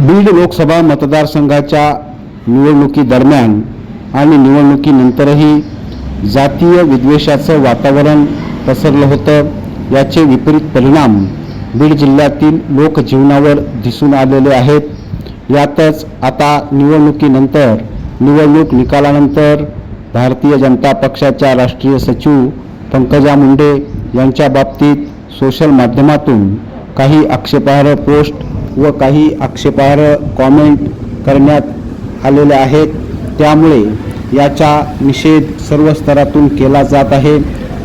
बीड लोकसभा मतदारसंघाच्या निवडणुकीदरम्यान आणि निवडणुकीनंतरही जातीय विद्वेषाचं वातावरण पसरलं होतं. याचे विपरीत परिणाम बीड जिल्ह्यातील लोकजीवनावर दिसून आलेले आहेत. यातच आता निवडणुकीनंतर निवडणूक निकालानंतर भारतीय जनता पक्षाच्या राष्ट्रीय सचिव पंकजा मुंडे यांच्या बाबतीत सोशल माध्यमातून काही आक्षेपार्ह पोस्ट व काही आक्षेपार्ह कॉमेंट करण्यात आलेले आहेत. त्यामुळे याचा निषेध सर्व स्तरातून केला जात आहे.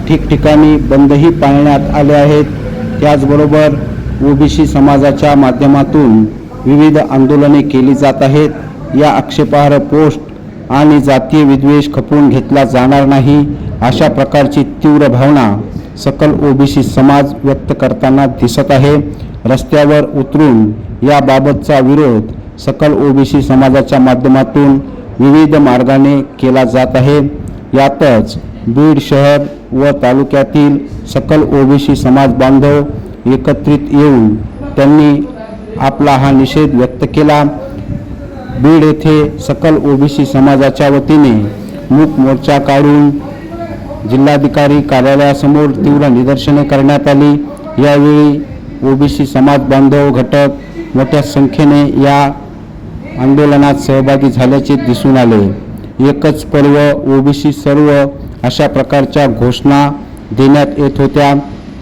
ठिकठिकाणी बंदही पाळण्यात आले आहेत. त्याचबरोबर ओबीसी समाजाच्या माध्यमातून विविध आंदोलने केली जात आहेत. या आक्षेपार्ह पोस्ट आणि जातीय विद्वेष खपवून घेतला जाणार नाही अशा प्रकारची तीव्र भावना सकल ओबीसी समाज व्यक्त करताना दिसत आहे. रस्त्यावर उतरून याबाबतचा विरोध सकल ओबीसी समाजाच्या माध्यमातून विविध मार्गाने केला जात आहे. यातच बीड शहर व तालुक्यातील सकल ओबीसी समाज बांधव एकत्रित येऊन त्यांनी आपला हा निषेध व्यक्त केला. बीड येथे सकल ओबीसी समाजाच्या वतीने मूक मोर्चा काढून जिल्हाधिकारी कार्यालयासमोर तीव्र निदर्शने करण्यात आली. यावेळी ओबीसी समाज बांधव घटक मोठ्या संख्येने या आंदोलनात सहभागी झाल्याचे दिसून आले. एकच पर्व ओबीसी सर्व अशा प्रकारच्या घोषणा देण्यात येत होत्या.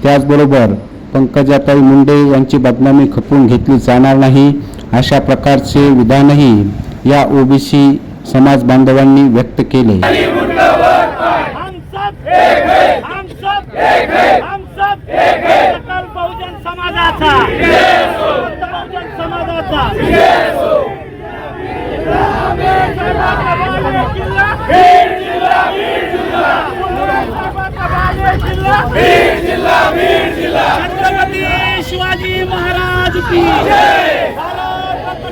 त्याचबरोबर पंकजाताई मुंडे यांची बदनामी खपून घेतली जाणार नाही अशा प्रकारचे विधानही या ओबीसी समाज बांधवांनी व्यक्त केले हम सब एक है हम सब एक है हम सब एक है सकल बहुजन समाजाचा. बहुजन समाजाचा. छत्रपती शिवाजी महाराज की.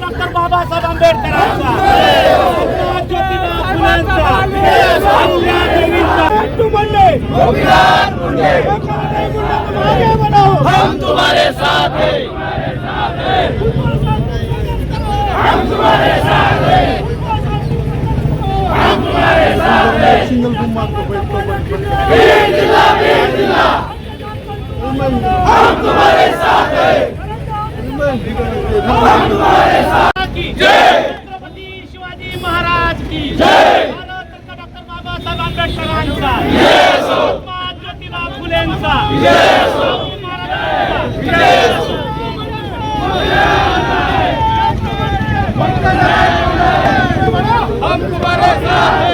डॉक्टर बाबासाहेब आंबेडकरांचा. ज्योतिबा फुलांचा अहिल्यादेवींचा मंटू मुंडे आगे बढ़ो हम तुम्हारे साथ हैं हम तुम्हारे साथ हैं हम तुम्हारे साथ हैं वीर जिला वीर जिला हम तुम्हारे साथ हैं हम तुम्हारे साथ की जय छत्रपती शिवाजी महाराज की जय डॉक्टर बाबासाहेब आंबेडकरांचा महात्मा ज्योतिबा फुलेंचा जय तुम्हारे साथ हैं